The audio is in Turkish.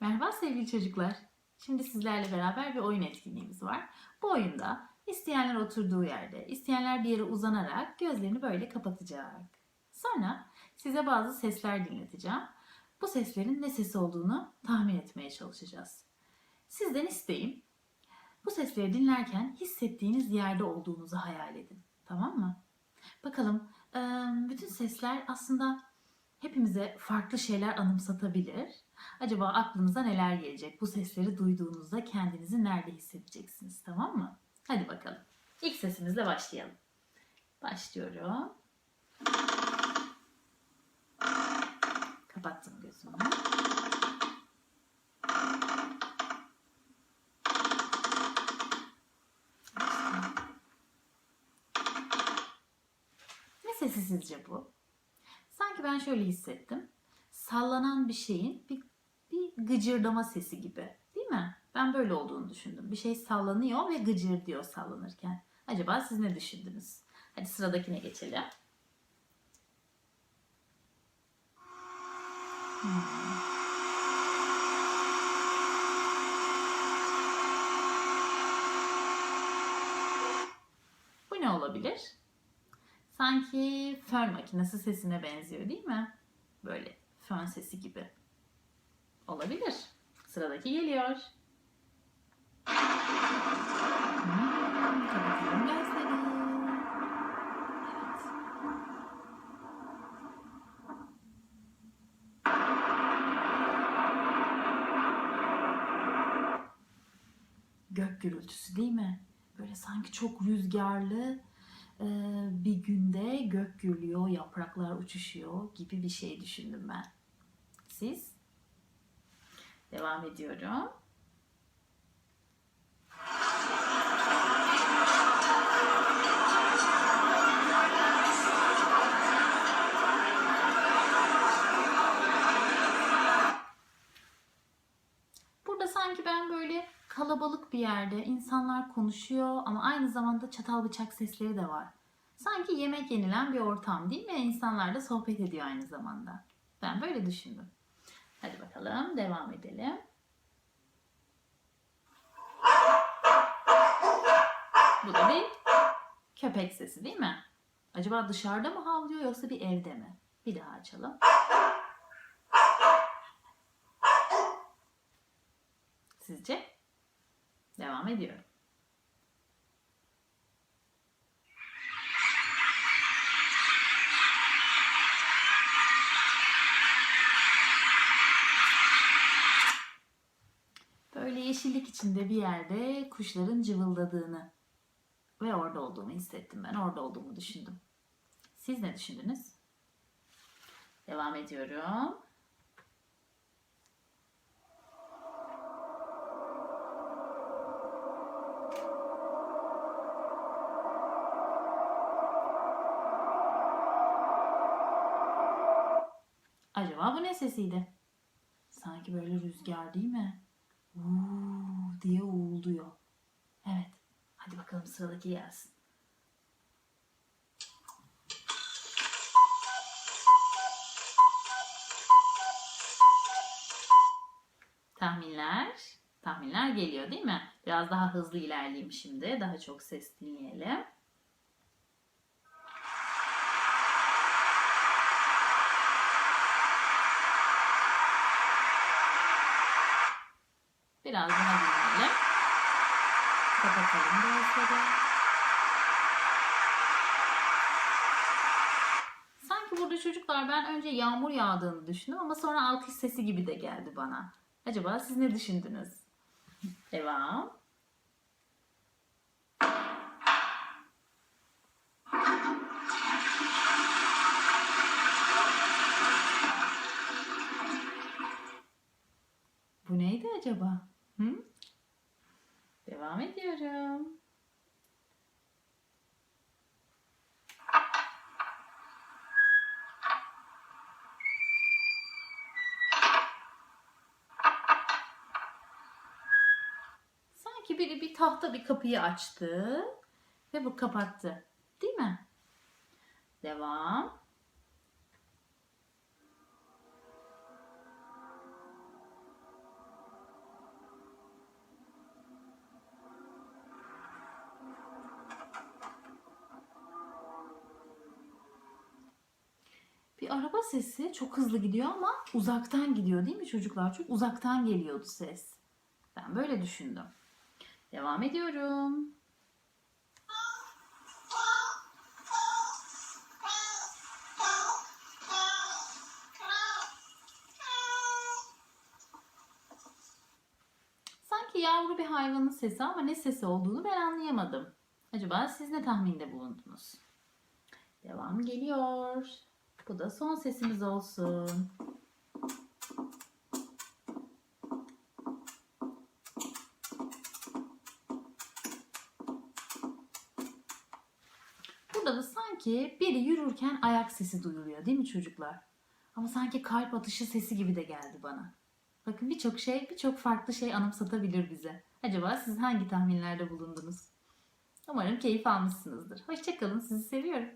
Merhaba sevgili çocuklar. Şimdi sizlerle beraber bir oyun etkinliğimiz var. Bu oyunda isteyenler oturduğu yerde, isteyenler bir yere uzanarak gözlerini böyle kapatacak. Sonra size bazı sesler dinleteceğim. Bu seslerin ne sesi olduğunu tahmin etmeye çalışacağız. Sizden isteğim bu sesleri dinlerken hissettiğiniz yerde olduğunuzu hayal edin. Tamam mı? Bakalım bütün sesler aslında hepimize farklı şeyler anımsatabilir. Acaba aklınıza neler gelecek? Bu sesleri duyduğunuzda kendinizi nerede hissedeceksiniz? Tamam mı? Hadi bakalım. İlk sesimizle başlayalım. Başlıyorum. Kapattım gözümü. Ne sesi sizce bu? Sanki ben şöyle hissettim. Sallanan bir şeyin bir, bir gıcırdama sesi gibi. Değil mi? Ben böyle olduğunu düşündüm. Bir şey sallanıyor ve gıcır diyor sallanırken. Acaba siz ne düşündünüz? Hadi sıradakine geçelim. Hmm. Ne olabilir? Sanki fön makinesi sesine benziyor değil mi? Böyle fön sesi gibi. Olabilir. Sıradaki geliyor. Gök gürültüsü değil mi? Böyle sanki çok rüzgarlı bir günde gök gürlüyor, yapraklar uçuşuyor gibi bir şey düşündüm ben. Siz? Devam ediyorum. Kalabalık bir yerde insanlar konuşuyor ama aynı zamanda çatal bıçak sesleri de var. Sanki yemek yenilen bir ortam değil mi? İnsanlar da sohbet ediyor aynı zamanda. Ben böyle düşündüm. Hadi bakalım devam edelim. Bu da bir köpek sesi değil mi? Acaba dışarıda mı havlıyor yoksa bir evde mi? Bir daha açalım. Sizce? Devam ediyorum. Böyle yeşillik içinde bir yerde kuşların cıvıldadığını ve orada olduğumu hissettim ben. Orada olduğumu düşündüm. Siz ne düşündünüz? Devam ediyorum. Acaba bu ne sesiydi? Sanki böyle rüzgar değil mi? Uuu diye uğulduyor. Evet. Hadi bakalım sıradaki gelsin. Tahminler. Tahminler geliyor değil mi? Biraz daha hızlı ilerleyeyim şimdi. Daha çok ses dinleyelim. Biraz daha dinleyelim. Kapatalım gözleri. Sanki burada çocuklar ben önce yağmur yağdığını düşündüm ama sonra alkış sesi gibi de geldi bana. Acaba siz ne düşündünüz? Devam. Bu neydi acaba? ki biri bir tahta bir kapıyı açtı ve bu kapattı. Değil mi? Devam. Bir araba sesi çok hızlı gidiyor ama uzaktan gidiyor değil mi çocuklar? Çok uzaktan geliyordu ses. Ben böyle düşündüm. Devam ediyorum. Sanki yavru bir hayvanın sesi ama ne sesi olduğunu ben anlayamadım. Acaba siz ne tahminde bulundunuz? Devam geliyor. Bu da son sesimiz olsun. Burada da sanki biri yürürken ayak sesi duyuluyor değil mi çocuklar? Ama sanki kalp atışı sesi gibi de geldi bana. Bakın birçok şey, birçok farklı şey anımsatabilir bize. Acaba siz hangi tahminlerde bulundunuz? Umarım keyif almışsınızdır. Hoşçakalın, sizi seviyorum.